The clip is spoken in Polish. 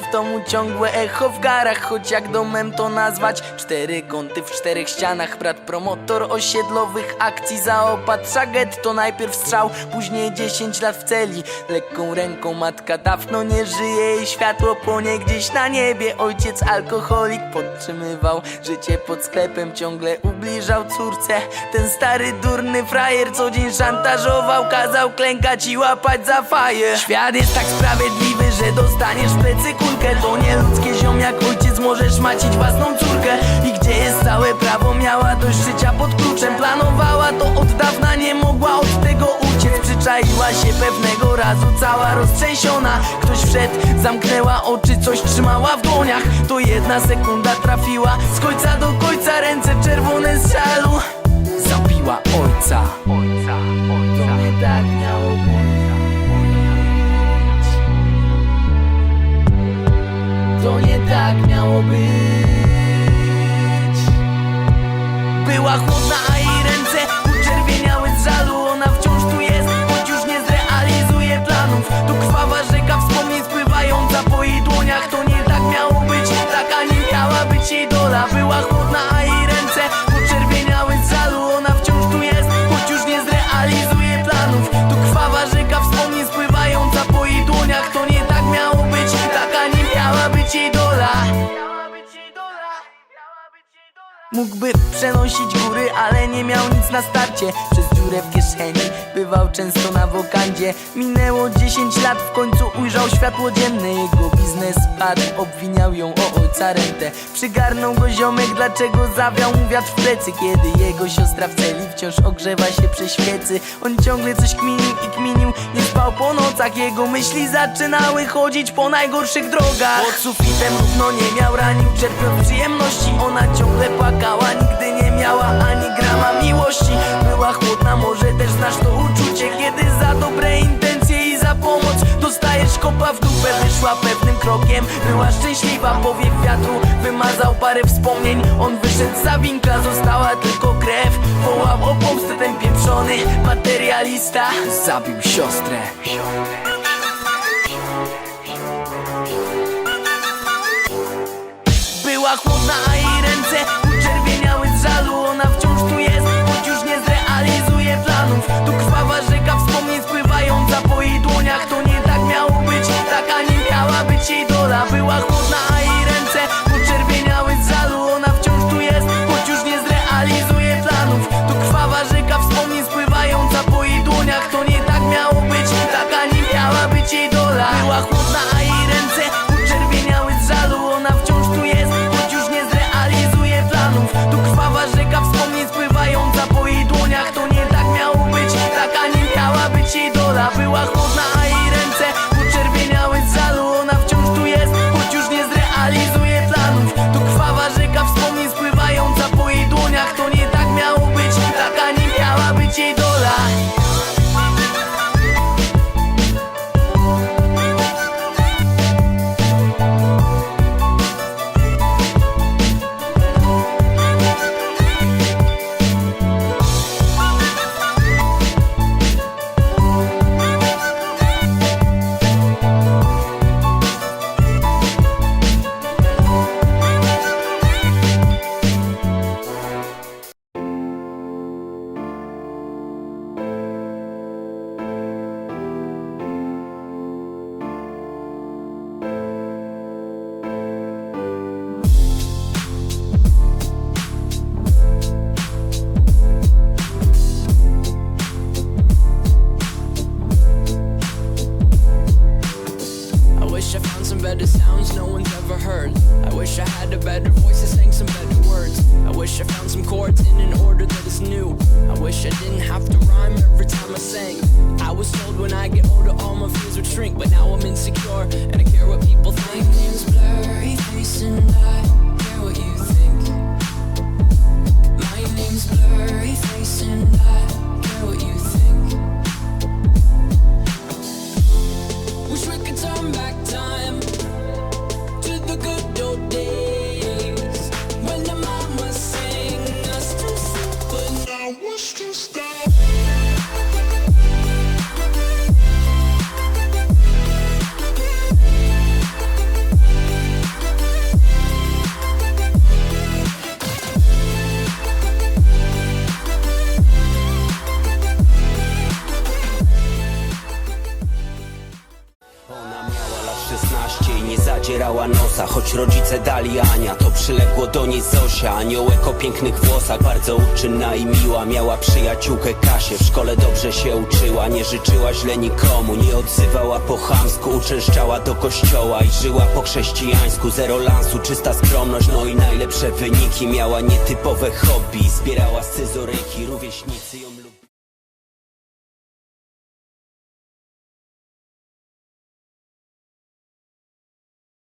w domu ciągłe echo w garach Choć jak domem to nazwać? Cztery kąty w czterech ścianach Brat promotor osiedlowych akcji Zaopatrza getto najpierw strzał Później dziesięć lat w celi. Lekką ręką matka dawno nie żyje I światło płonie gdzieś na niebie. Ojciec alkoholik podtrzymywał Życie pod sklepem ciągle ubliżał córce. Ten stary durny frajer co dzień szantażował Kazał klękać i łapać za faję Świat jest tak sprawiedliwy, że dostaniesz w plecy kulkę To nie ludzkie ziom jak ojciec możesz macić własną córkę. I gdzie jest całe prawo miała dość życia pod kluczem Planowała to od dawna, nie mogła od tego uciec. Przyczaiła się pewnego razu cała roztrzęsiona. Ktoś wszedł, zamknęła oczy, coś trzymała w dłoniach. To jedna sekunda trafiła z końca do końca Ręce czerwone z żalu Zabiła ojca. To nie tak miało być być. Była chłodna, a jej ręce uczerwieniały z żalu. Ona wciąż tu jest, choć już nie zrealizuje planów. To krwawa rzeka wspomnień spływająca po jej dłoniach. To nie tak miało być, taka nie miała być jej dola. Była chłodna, a jej ręce uczerwieniały z żalu. Ona wciąż tu jest, choć już nie zrealizuje planów. To krwawa rzeka wspomnień spływająca po jej dłoniach. To nie tak miało być, taka nie miała być jej dola Mógłby przenosić góry, ale nie miał nic na starcie. Przez dziurę w kieszeni bywał często na wokandzie. Minęło 10 lat, w końcu ujrzał światło dzienne. Jego biznes padł, obwiniał ją o ojca rentę. Przygarnął go ziomek, dlaczego zawiał mu wiatr w plecy? Kiedy jego siostra w celi wciąż ogrzewa się przy świecy On ciągle coś kminił i kminił, nie spał po nocach Jego myśli zaczynały chodzić po najgorszych drogach. Pod sufitem równo nie miał, ranił, czerpiał przyjemności. Ona ciągle nigdy nie miała ani grama miłości. Była chłodna, może też znasz to uczucie Kiedy za dobre intencje i za pomoc dostajesz kopa w dupę. Wyszła pewnym krokiem, była szczęśliwa Powiew wiatru wymazał parę wspomnień. On wyszedł za winkla, została tylko krew. Wołał o pomstę ten pieprzony materialista. Zabił siostrę. Była chłodna, a jej wish I had a better voice that sang some better words. I wish I found some chords in an order that is new. I wish I didn't have to rhyme every time I sang. I was told when I get older all my fears would shrink, but now I'm insecure and I care what people think. My name's blurry face and choć rodzice dali Ania To przyległo do niej Zosia, aniołek o pięknych włosach Bardzo uczynna i miła, miała przyjaciółkę Kasię W szkole dobrze się uczyła, nie życzyła źle nikomu Nie odzywała po chamsku, uczęszczała do kościoła I żyła po chrześcijańsku, zero lansu, czysta skromność No i najlepsze wyniki, miała nietypowe hobby. Zbierała scyzoryki, rówieśnicy